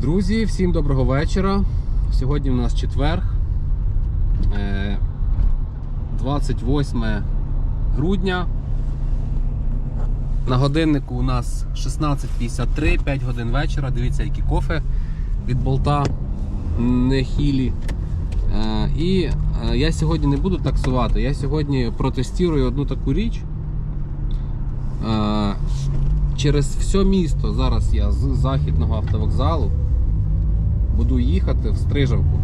Друзі, всім доброго вечора. Сьогодні у нас четвер, е, 28 грудня. На годиннику у нас 16.53, 5 годин вечора. Дивіться, які кофе від болта не хілі. Е, І е, я сьогодні не буду таксувати, я сьогодні протестую одну таку річ. Е, Через все місто зараз я з західного автовокзалу буду їхати в Стрижавку.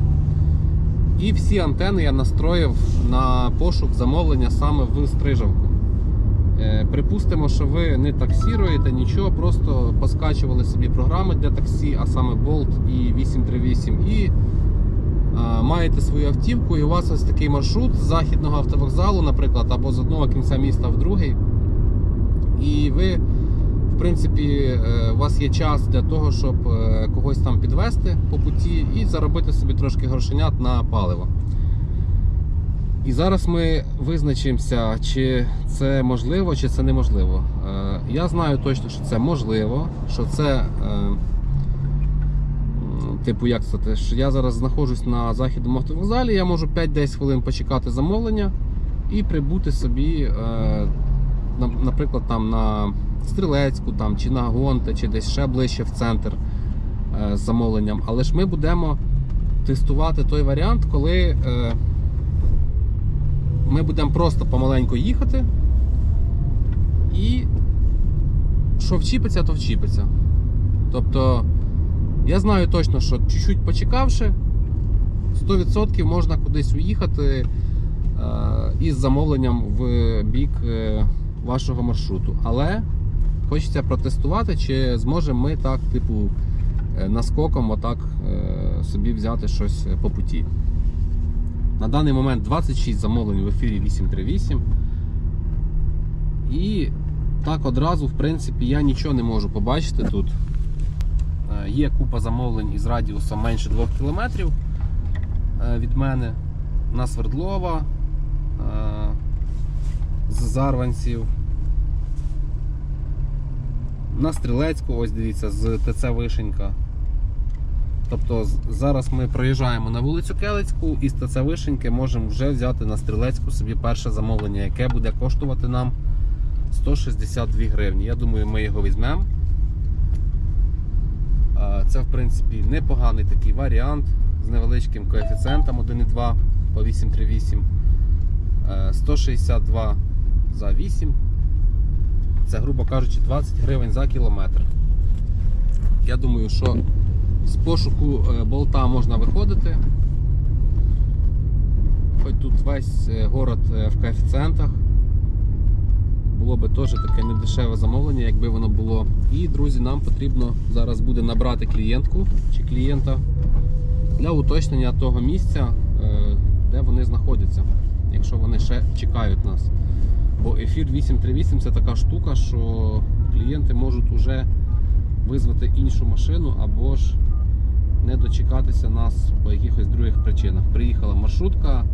І всі антени я настроїв на пошук замовлення саме в Стрижавку. Е, Припустимо, що ви не таксіруєте нічого, просто поскачували собі програми для таксі, а саме Bolt і 838, і а, маєте свою автівку, і у вас ось такий маршрут з західного автовокзалу, наприклад, або з одного кінця міста в другий. І ви, в принципі, е, у вас є час для того, щоб е, когось там підвести по путі і заробити собі трошки грошенят на паливо. І зараз ми визначимося, чи це можливо, чи це неможливо. Е, Я знаю точно, що це можливо, що це. Типу, як це? Що я зараз знаходжусь на західному автовокзалі, я можу 5-10 хвилин почекати замовлення і прибути собі, наприклад, там на Стрілецьку там, чи на Гонте, чи десь ще ближче в центр е, з замовленням. Але ж ми будемо тестувати той варіант, коли е, ми будемо просто помаленьку їхати. І що вчіпиться, то вчіпиться. Тобто, я знаю точно, що чуть-чуть почекавши, 100% можна кудись уїхати е, із замовленням в бік вашого маршруту. Але хочеться протестувати, чи зможемо ми так, типу, е, наскоком отак е, собі взяти щось по путі. На даний момент 26 замовлень в ефірі 838. І так одразу, в принципі, я нічого не можу побачити тут. Е, Є купа замовлень із радіусом менше 2 км від мене на Свердлова, е, з Зарванців. На Стрілецьку, ось дивіться, з ТЦ Вишенька. Тобто зараз ми проїжджаємо на вулицю Келицьку і з ТЦ Вишеньки можемо вже взяти на Стрілецьку собі перше замовлення, яке буде коштувати нам 162 гривні. Я думаю, ми його візьмемо. Це, в принципі, непоганий такий варіант з невеличким коефіцієнтом 1,2 по 838. Е, 162 за 8. Це, грубо кажучи, 20 гривень за кілометр. Я думаю, що з пошуку е, болта можна виходити. Хоч тут весь е, город е, в коефіцієнтах. Було би теж таке недешеве замовлення, якби воно було. І, друзі, нам потрібно зараз буде набрати клієнтку чи клієнта для уточнення того місця, де вони знаходяться, якщо вони ще чекають нас. Бо ефір 838 це така штука, що клієнти можуть вже визвати іншу машину або ж не дочекатися нас по якихось других причинах. Приїхала маршрутка,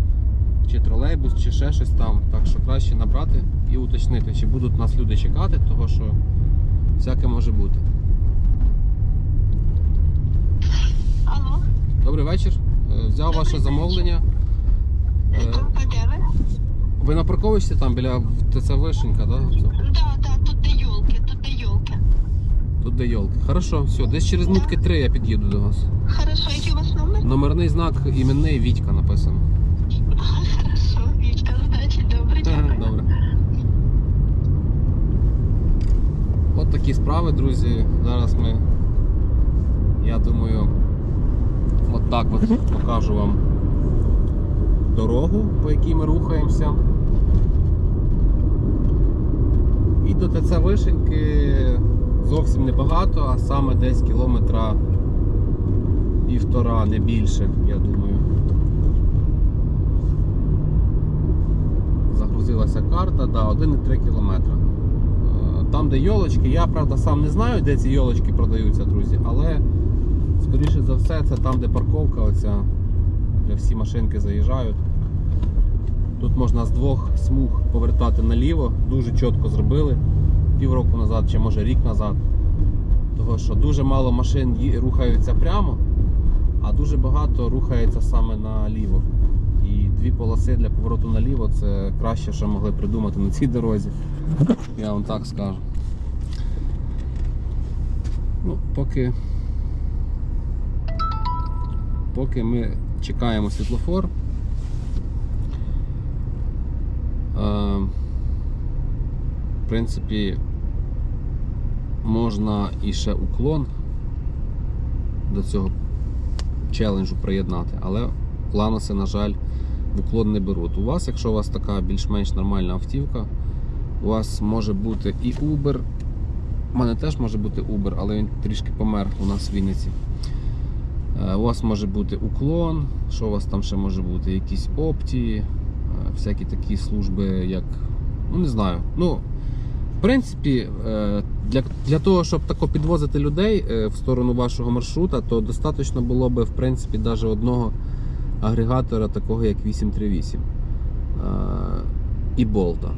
чи тролейбус, чи ще щось там. Так що краще набрати і уточнити, чи будуть нас люди чекати, того що всяке може бути. Алло, Добрий вечір. Е, Взяв Добрий ваше вечір. замовлення. Е, де ви? На парковищі там біля ТЦ Вишенька, да? Да, да, тут де юлки, тут де юлки. Тут де йолки. Хорошо, все, десь через минутки три я під'їду до вас. Хорошо, який у вас номер? Номерний знак іменний Вітька написано. Ага, хорошо, Вічка, значить, добре, дякую. Добре. От такі справи, друзі. Зараз ми, я думаю, от так от покажу вам дорогу, по якій ми рухаємося. І до ТЦ Вишеньки зовсім небагато, а саме десь кілометра півтора, не більше, я думаю. Загрузилася карта, да, 1,3 кілометра. Е, Там, де йолочки, я правда сам не знаю, де ці йолочки продаються, друзі, але скоріше за все це там, де парковка, оця, де всі машинки заїжджають. Тут можна з двох смуг повертати наліво, дуже чітко зробили півроку назад чи може рік назад. Того, що дуже мало машин рухаються прямо, а дуже багато рухається саме наліво. І дві полоси для повороту наліво це краще, що могли придумати на цій дорозі. Я вам так скажу. Ну, поки, поки ми чекаємо світлофор. Е, в принципі, можна і ще уклон до цього челенджу приєднати, але ланоси, на жаль, в уклон не беруть. У вас, якщо у вас така більш-менш нормальна автівка, у вас може бути і Uber. У мене теж може бути Uber, але він трішки помер у нас в Вінниці. Е, У вас може бути уклон, що у вас там ще може бути? Якісь опті, е, всякі такі служби, як. Ну, не знаю. Ну, в принципі, е, для, для того, щоб тако підвозити людей е, в сторону вашого маршрута, то достатньо було би, в принципі, навіть одного агрегатора, такого як 838 е, і болта.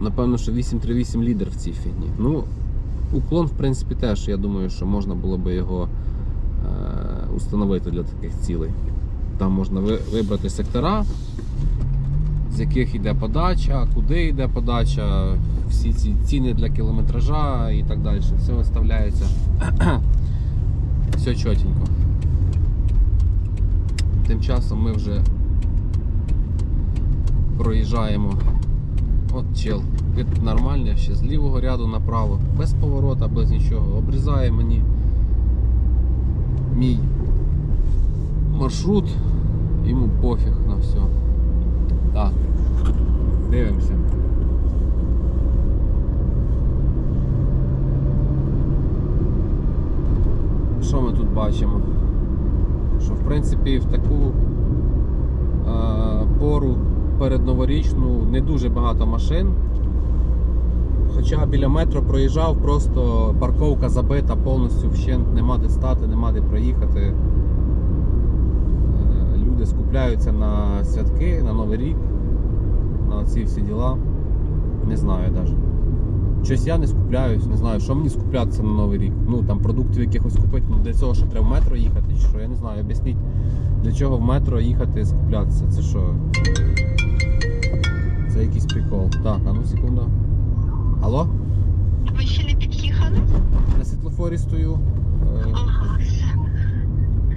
Напевно, що 838 лідер в цій фігні. Ну, уклон, в принципі, теж, я думаю, що можна було би його установити для таких цілей. Там можна вибрати сектора, з яких йде подача, куди йде подача, всі ці ціни для кілометража і так далі. Все виставляється. Все чотенько. Тим часом ми вже проїжджаємо. От чел, нормальний, ще з лівого ряду направо, без поворота, без нічого. Обрізає мені мій маршрут, йому пофіг на все. Так, дивимося. Що ми тут бачимо? Що в принципі в таку е, пору передноворічну не дуже багато машин. Хоча біля метро проїжджав, просто парковка забита повністю вщент, нема де стати, нема де проїхати. Люди скупляються на святки, на Новий рік, на ці всі діла. Не знаю навіть. Щось я не скупляюсь, не знаю, що мені скуплятися на Новий рік. Ну там продуктів якихось купити, ну для цього що треба в метро їхати, чи що, я не знаю, об'ясніть, для чого в метро їхати скуплятися. Це що? Це якийсь прикол. Так, а ну секунда. Алло? Ви ще не під'їхали? На світлофорі стою. Е, Ага, все.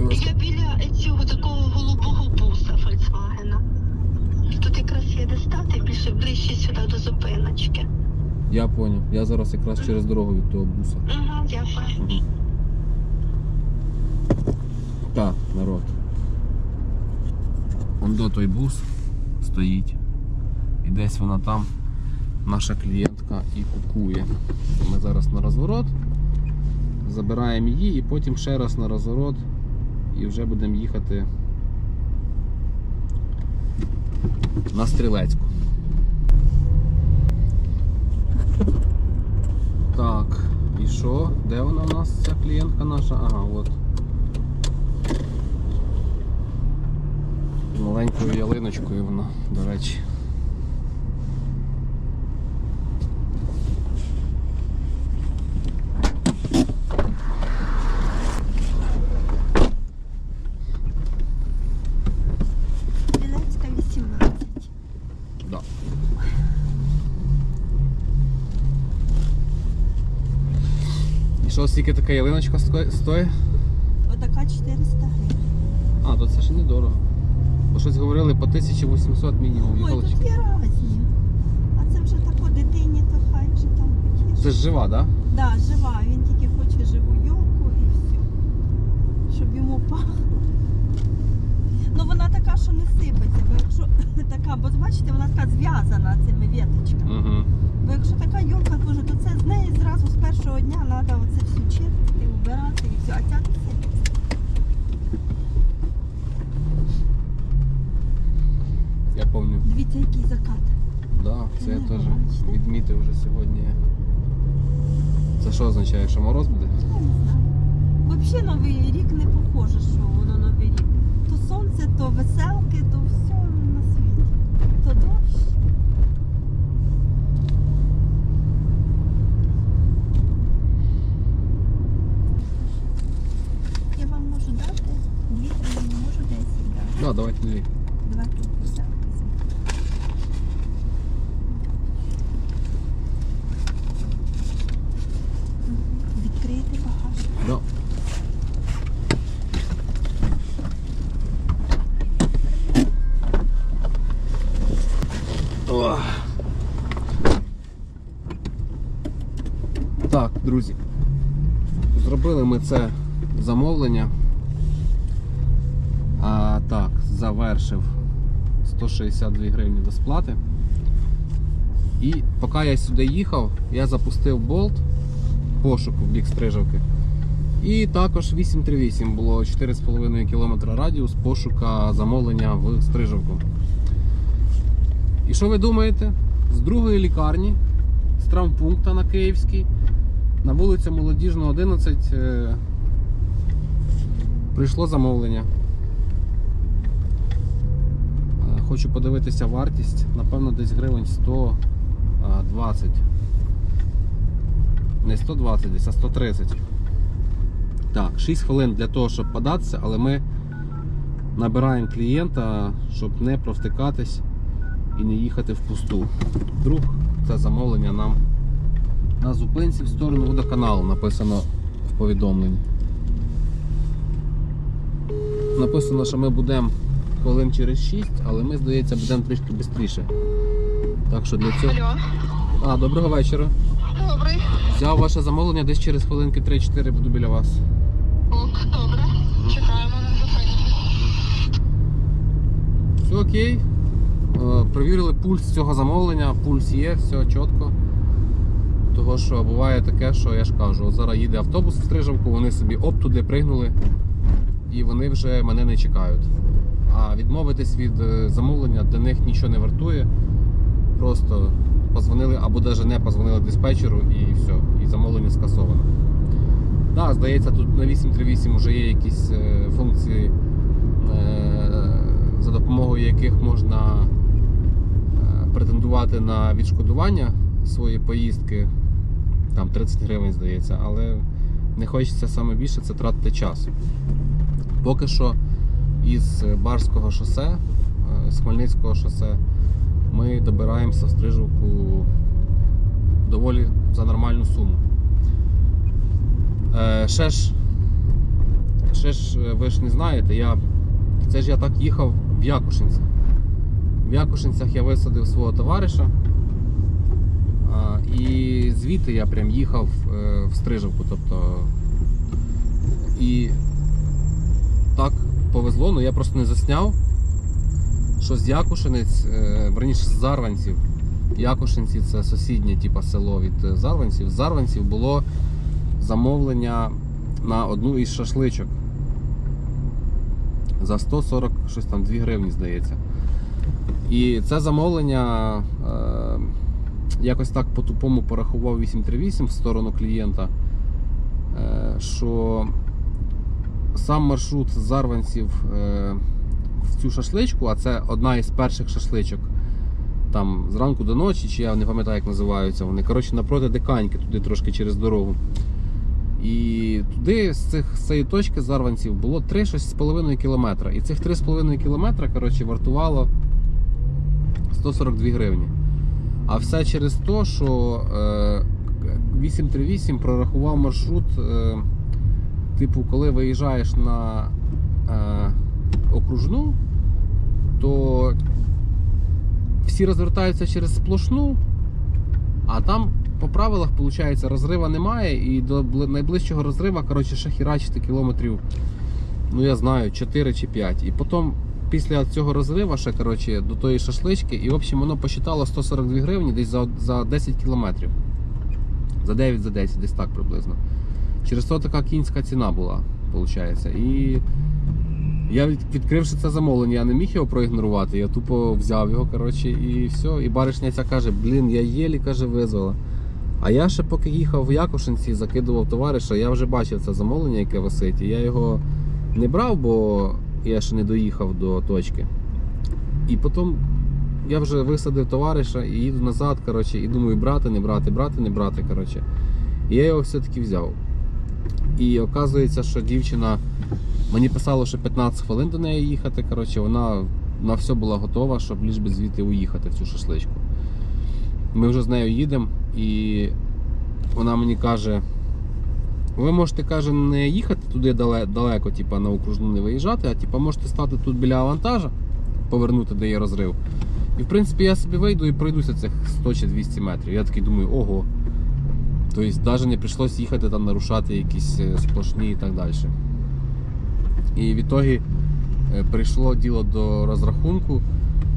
Я біля цього такого голубого буса Volkswagen. Тут якраз є де стати більше ближче сюди до зупиночки. Я поняв. Я зараз якраз через дорогу від того буса. Ага, дякую. Так, народ. Он до той бус стоїть. І десь вона там, наша клієнтка, і кукує. Ми зараз на розворот. Забираємо її і потім ще раз на розворот. І вже будемо їхати на стрілецьку. Так, і що? Де вона у нас, ця клієнтка наша? Ага, от. Маленькою ялиночкою вона, до речі. Білецька 18. Да. І що, скільки така ялиночка сто- стоїть? Отака 400 гривень. А, то це ж недорого. Бо щось говорили по 1800 мінімум Ой, ялиночки. тут є разні. А це вже тако дитині, то хай вже там потіше. Це ж жива, так? Да? Да, жива. Він тільки хоче живу йолку і все. Щоб йому пахло. Ну вона така, що не сипеться, бо якщо така, бо бачите, вона така зв'язана цими віточками. Угу. Бо якщо така йолка каже, то це з неї зразу з першого дня треба оце все чистити, вбирати і все. А ця. Я пам'ятаю. Дивіться, який закат. Да, це я теж бачите? відмітив вже сьогодні. Це що означає, що мороз буде? Я не знаю. Взагалі новий рік не похоже, що воно новий рік. То сонце, то веселки, то все на світі. То дощ. можу дати. Дві гривні, можу Давайте дві. Два тут взяти. Відкрити. Да. О. Так, друзі. Зробили ми це замовлення. А так, завершив 162 гривні до сплати. І поки я сюди їхав, я запустив болт пошуку в бік стрижавки. І також 838 було 4,5 км радіус пошука замовлення в Стрижавку. І що ви думаєте? З другої лікарні, з травмпункта на Київській, на вулицю Молодіжну 11 е, прийшло замовлення. Е, Хочу подивитися вартість, напевно, десь гривень 120. Не 120, десь, а 130. Так, 6 хвилин для того, щоб податися, але ми набираємо клієнта, щоб не провтикатись і не їхати впусту. Вдруг це замовлення нам на зупинці в сторону водоканалу написано в повідомленні. Написано, що ми будемо хвилин через 6, але ми, здається, будемо трішки швидше. Так що для цього. Алло, А, доброго вечора. добрий. Взяв ваше замовлення десь через хвилинки 3-4 буду біля вас. Ок, добре. Чекаємо на зупинку. Все окей. Е, Перевірили пульс цього замовлення, пульс є, все чітко. Того, що буває таке, що я ж кажу, от зараз їде автобус в Стрижавку, вони собі оп туди пригнули і вони вже мене не чекають. А відмовитись від е, замовлення для них нічого не вартує. Просто позвонили або навіть не позвонили диспетчеру і все, і замовлення скасовано. Так, да, здається, тут на 838 вже є якісь е, функції е, за допомогою яких можна претендувати на відшкодування своєї поїздки. Там 30 гривень здається, але не хочеться саме більше це тратити час. Поки що із Барського шосе, е, з Хмельницького шосе, ми добираємося в Стрижівку доволі за нормальну суму. Е, Ще ж, ще ж е, ви ж не знаєте, я це ж я так їхав в Якушинцях. В Якушинцях я висадив свого товариша. І звідти я прям їхав е, в Стрижавку. Тобто, і повезло, але я просто не засняв, що з Якушинець, е, верніше з Зарванців. Якушинці це сусіднє типу, село від е, Зарванців. З Зарванців було замовлення на одну із шашличок за 140 щось там 2 гривні, здається. І це замовлення е, якось так по-тупому порахував 838 в сторону клієнта, е, що сам маршрут з Зарванців е, в цю шашличку, а це одна із перших шашличок. Там зранку до ночі, чи я не пам'ятаю, як називаються вони. Коротше, напроти диканьки, туди трошки через дорогу. І туди з цих з цієї точки Зарванців було 3-6,5 кілометра. І цих 3,5 кілометра коротше, вартувало 142 гривні. А все через те, що е, 838 прорахував маршрут. Е, типу, коли виїжджаєш на е, окружну, то всі розвертаються через сплошну, а там по правилах, виходить, розрива немає, і до найближчого розрива, коротше, ще херачити кілометрів, ну я знаю, 4 чи 5. І потім після цього розрива ще коротше, до тої шашлички, і в общем воно посчитало 142 гривні десь за, за 10 кілометрів. За 9 за 10, десь так приблизно. Через то така кінська ціна була, виходить. І я від- відкривши це замовлення, я не міг його проігнорувати. Я тупо взяв його, коротше, і все. І баришня ця каже, блін, я єлі каже, визвала. А я ще поки їхав в Якушинці, закидував товариша, я вже бачив це замовлення, яке висить. І я його не брав, бо я ще не доїхав до точки. І потім я вже висадив товариша і їду назад, коротше, і думаю, брати, не брати, брати, не брати. Коротше. І я його все-таки взяв. І оказується, що дівчина Мені писало, що 15 хвилин до неї їхати. Коротше, вона на все була готова, щоб ліж звідти уїхати в цю шашличку. Ми вже з нею їдемо, і вона мені каже: ви можете каже, не їхати туди дале- далеко, типа, на окружну не виїжджати, а типа, можете стати тут біля авантажа, повернути, де є розрив. І в принципі я собі вийду і пройдуся цих 100 чи 200 метрів. Я такий думаю, ого. Тобто навіть не прийшлось їхати там нарушати якісь е, сплошні і так далі. І в ітогі е, прийшло діло до розрахунку.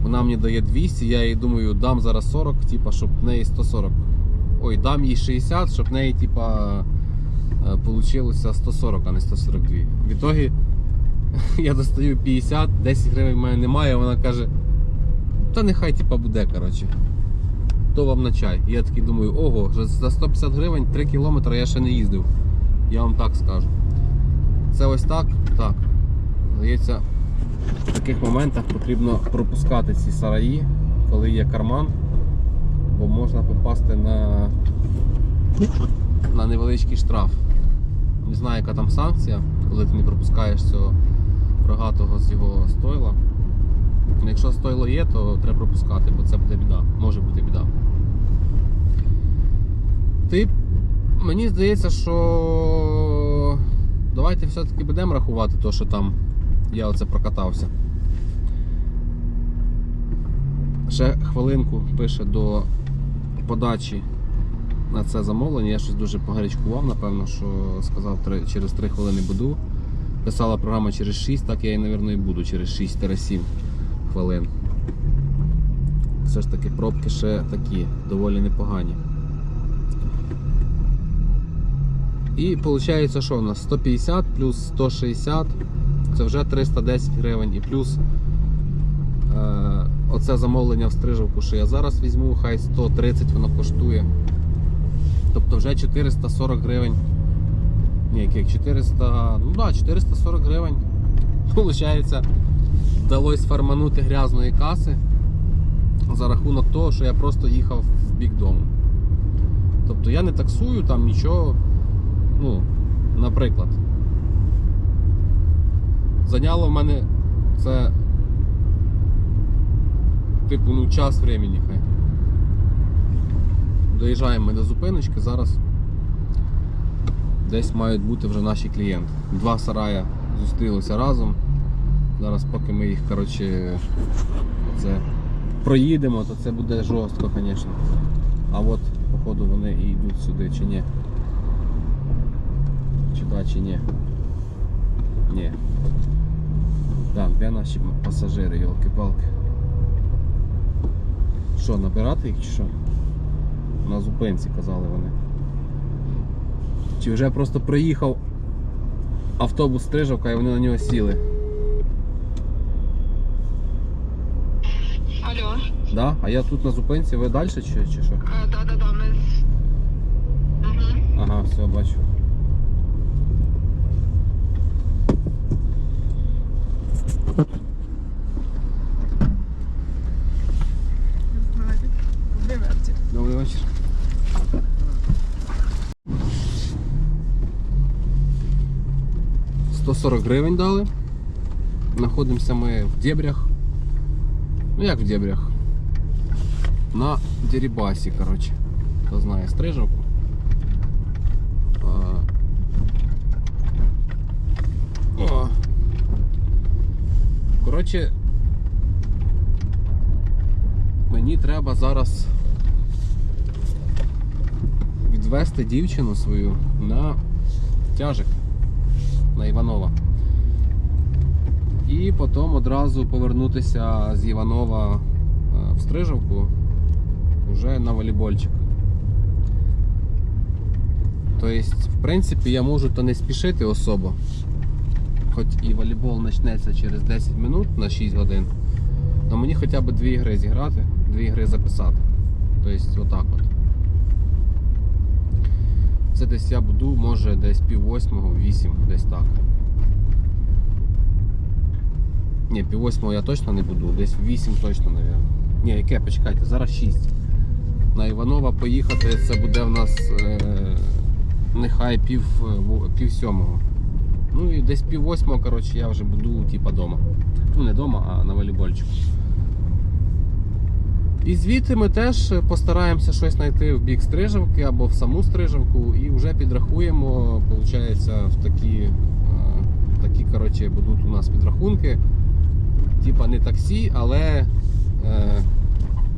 Вона мені дає 200, я їй думаю, дам зараз 40, типа, щоб в неї 140. Ой, дам їй 60, щоб в неї, типа, вийшло 140, а не 142. В ітогі я достаю 50, 10 гривень в мене немає, вона каже, та нехай типа буде, коротше. То вам на чай. Я такий думаю, ого, за- за 150 гривень 3 кілометри я ще не їздив. Я вам так скажу. Це ось так, так. Здається, в таких моментах потрібно пропускати ці сараї, коли є карман, бо можна попасти на, на невеличкий штраф. Не знаю, яка там санкція, коли ти не пропускаєш цього рогатого з його стойла. Ну, Якщо стойло є, то треба пропускати, бо це буде біда. Може бути біда. Ти мені здається, що давайте все-таки будемо рахувати то, що там я оце прокатався. Ще хвилинку пише до подачі на це замовлення. Я щось дуже погарячкував, напевно, що сказав через 3 хвилини буду. Писала програма через 6, так я і, мабуть, і буду через 6-7 хвилин. Все ж таки пробки ще такі, доволі непогані. І виходить, що у нас 150 плюс 160 це вже 310 гривень. І плюс е, оце замовлення в стрижавку, що я зараз візьму, хай 130 воно коштує. Тобто вже 440 гривень. Ні, як 400. Ну да, 440 гривень. Получається, вдалося фарманути грязної каси за рахунок того, що я просто їхав в бік дому. Тобто я не таксую там нічого. Ну, наприклад, зайняло в мене це типу ну, час времени хай. Доїжджаємо ми до зупиночки, зараз десь мають бути вже наші клієнти. Два сарая зустрілися разом. Зараз поки ми їх коротше, це проїдемо, то це буде жорстко, звісно. А от, походу, вони і йдуть сюди чи ні. Чи да, чи ні. Ні. Так, де наші пасажири, йолки-палки. Що, набирати їх чи що? На зупинці казали вони. Чи вже просто приїхав автобус Стрижавка і вони на нього сіли. Алло, Да? А я тут на зупинці, ви далі чи, чи що? да, да, да, ми. Угу. Ага, все, бачу. вечір. Добрий вечір. Сто сорок гривень дали. Знаходимося ми в дебрях. Ну як в дебрях? На Дерибасі, коротше. Хто знає стрижавку. А. О. Коротше, мені треба зараз відвести дівчину свою на тяжик на Іванова. І потім одразу повернутися з Іванова е, в Стрижавку вже на волейбольчик. Тобто, в принципі, я можу то не спішити особо. Хоч і волейбол почнеться через 10 минут на 6 годин. але мені хоча б дві ігри зіграти, дві ігри записати. Тобто, отак от. Це десь я буду, може десь пів восьмого, вісім, десь так. Ні, пів восьмого я точно не буду, десь вісім точно, мабуть. Ні, яке, почекайте, зараз шість. На Іванова поїхати це буде в нас е, нехай пів, е, пів сьомого. Ну і десь пів восьмого, коротше, я вже буду типа дома. Ну не вдома, а на волейбольчику. І звідти ми теж постараємося щось знайти в бік Стрижавки або в саму Стрижавку і вже підрахуємо, виходить, в такі, такі коротше, будуть у нас підрахунки. Типа не таксі, але е,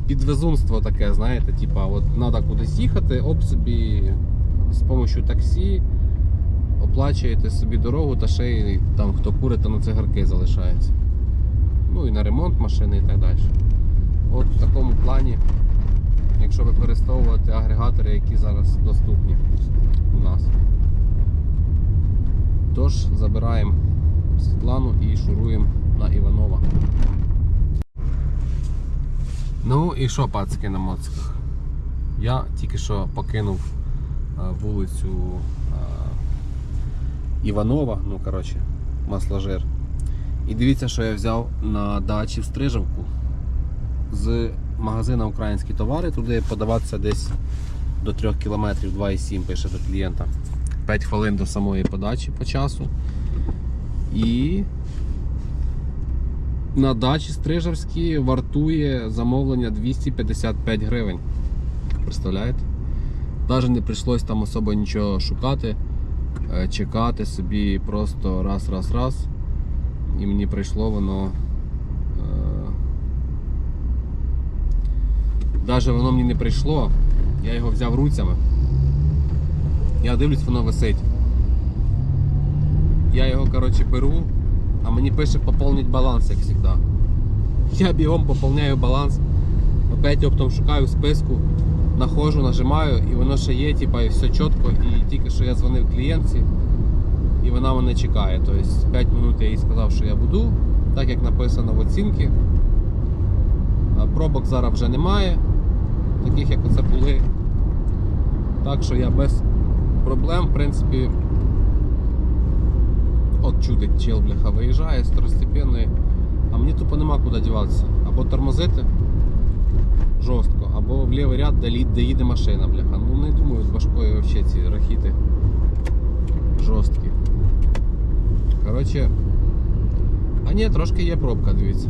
підвезунство таке, знаєте, типа, от треба кудись їхати, об собі з допомогою таксі оплачуєте собі дорогу та ще й там хто курить, то на цигарки залишається. Ну і на ремонт машини і так далі. От в такому плані, якщо використовувати агрегатори, які зараз доступні у нас. Тож забираємо Світлану і шуруємо на Іванова. Ну і що, пацики на моциках? Я тільки що покинув е, вулицю е, Іванова, ну коротше, масложир. І дивіться, що я взяв на дачі в Стрижавку з магазина Українські товари. Туди подаватися десь до 3 км 2,7 пише до клієнта. 5 хвилин до самої подачі по часу. І на дачі Стрижавській вартує замовлення 255 гривень. Представляєте? Навіть не прийшлось там особо нічого шукати, е, чекати собі просто раз, раз, раз. І мені прийшло воно. Навіть воно мені не прийшло, я його взяв руцями. Я дивлюсь, воно висить. Я його, коротше, беру, а мені пише поповнити баланс, як завжди. Я бігом поповняю баланс, опять оптом шукаю в списку, находжу, нажимаю, і воно ще є, типа, і все чітко. І тільки що я дзвонив клієнтці, і вона мене чекає. Тобто 5 минут я їй сказав, що я буду, так як написано в оцінці. Пробок зараз вже немає, таких як оце були. Так що я без проблем, в принципі, от чудить чел, бляха, виїжджає з а мені тупо нема куди діватися. Або тормозити жорстко, або в лівий ряд, де, їде машина, бляха. Ну не думаю, з башкою взагалі ці рахіти жорсткі. Коротше. А ні, трошки є пробка, дивіться.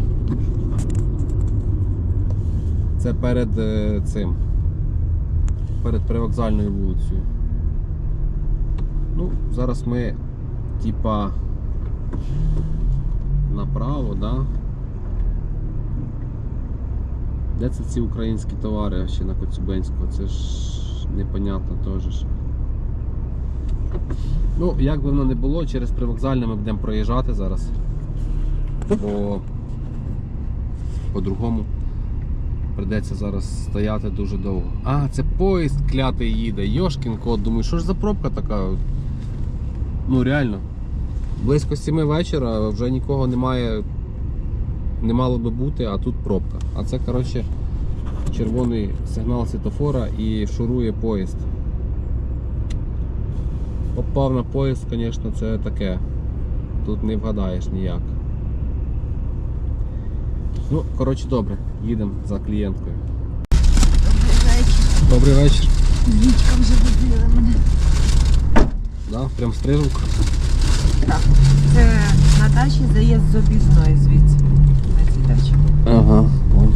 Це перед е, цим. Перед привокзальною вулицею. Ну, зараз ми типа направо, да? Де це ці українські товари ще на Коцюбинського? Це ж непонятно теж. Ну, як би воно не було, через привокзальне ми будемо проїжджати зараз. Бо по-другому прийдеться зараз стояти дуже довго. А, це поїзд клятий їде. Йошкін кот, думаю, що ж за пробка така? Ну реально. Близько 7 вечора вже нікого немає, не мало би бути, а тут пробка. А це, коротше, червоний сигнал світофора і шурує поїзд. Попав на поїзд, звісно, це таке. Тут не вгадаєш ніяк. Ну, коротше, добре, їдемо за клієнткою. Добрий вечір. Добрий вечір. Вічка вже будила мене. Да, прям стрижівка. Так. Це на дачі заїзд з об'їзної звідси. На цій дачі. Ага, понял.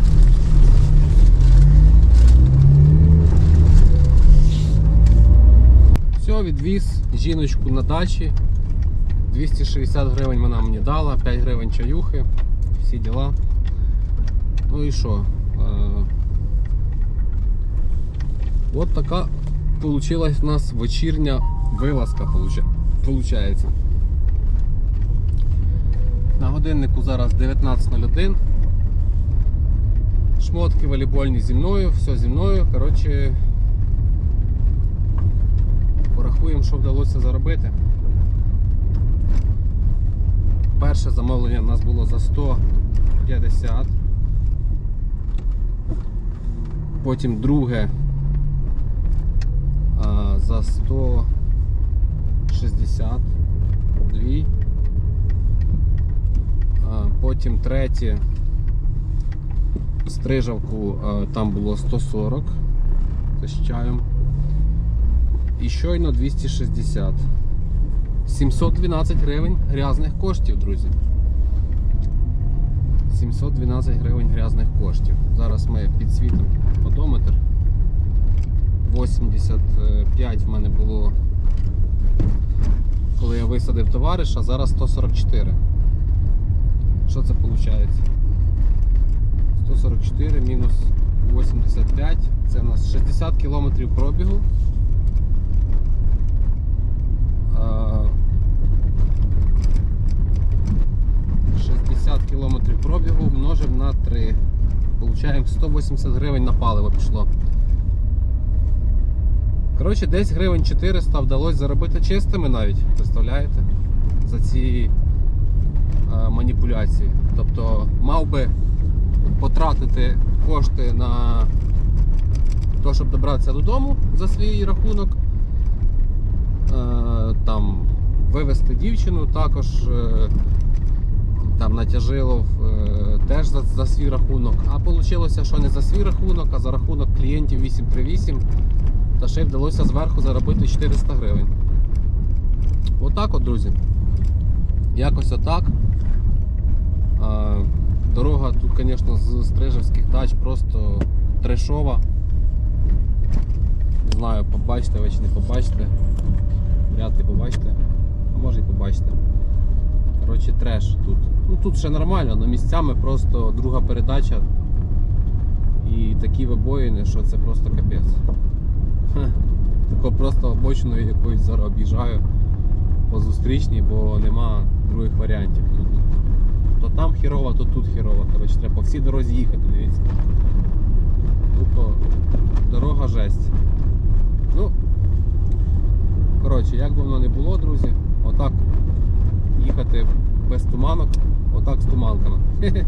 Все, відвіз жіночку на дачі. 260 гривень вона мені дала, 5 гривень чаюхи, всі діла. Ну і що? Е, От така получилась в нас вечірня вилазка, получа- получається. На годиннику зараз 19.01. Шмотки волейбольні зі мною, все зі мною. Коротше, порахуємо, що вдалося заробити. Перше замовлення у нас було за 150. Потім друге а, за 162. А, Потім третє стрижавку а, там було 140 це з чаєм. І щойно 260. 712 гривень грязних коштів, друзі. 712 гривень грязних коштів. Зараз ми підсвітимо одометр. 85 в мене було, коли я висадив товариша, зараз 144. Що це виходить? 144 мінус 85. Це у нас 60 кілометрів пробігу. А, 60 кілометрів пробігу множимо на 3. Получаємо 180 гривень на паливо пішло. Коротше, десь гривень 400 вдалося заробити чистими навіть, представляєте? За ці е, маніпуляції. Тобто мав би потратити кошти на те, щоб добратися додому за свій рахунок. Е, там вивезти дівчину також. Там на Тяжилов е, теж за, за свій рахунок. А вийшло, що не за свій рахунок, а за рахунок клієнтів 838. Та ще й вдалося зверху заробити 400 гривень. Отак от, друзі. Якось отак. Дорога тут, звісно, з Стрижевських дач просто трешова. Не знаю, побачите ви чи не побачите. Вряд ли побачите. А може і побачите. Коротше, треш тут. Ну тут ще нормально, але місцями просто друга передача. І такі вибоїни, що це просто капець. Тако просто обочиною якоюсь зараз об'їжджаю по зустрічній, бо нема других варіантів тут. То там хірова, то тут хірова. Коротше, треба по всій дорозі їхати, дивіться. Тупо дорога жесть. Ну, коротше, як би воно не було, друзі, отак їхати без туманок, отак з туманками.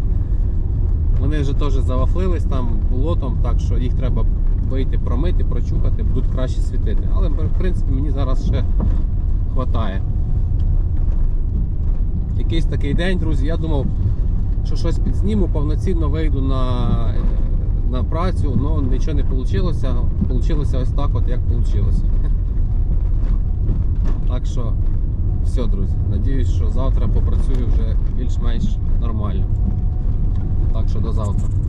Вони вже теж завафлились там болотом, так що їх треба вийти, промити, прочухати, будуть краще світити. Але в принципі мені зараз ще вистачає. Якийсь такий день, друзі, я думав, що щось підзніму, повноцінно вийду на, на працю, але нічого не вийшло. Получилося ось так, от як вийшло. Так що, все, друзі. Надіюсь, що завтра попрацюю вже більш-менш нормально. Так що до завтра.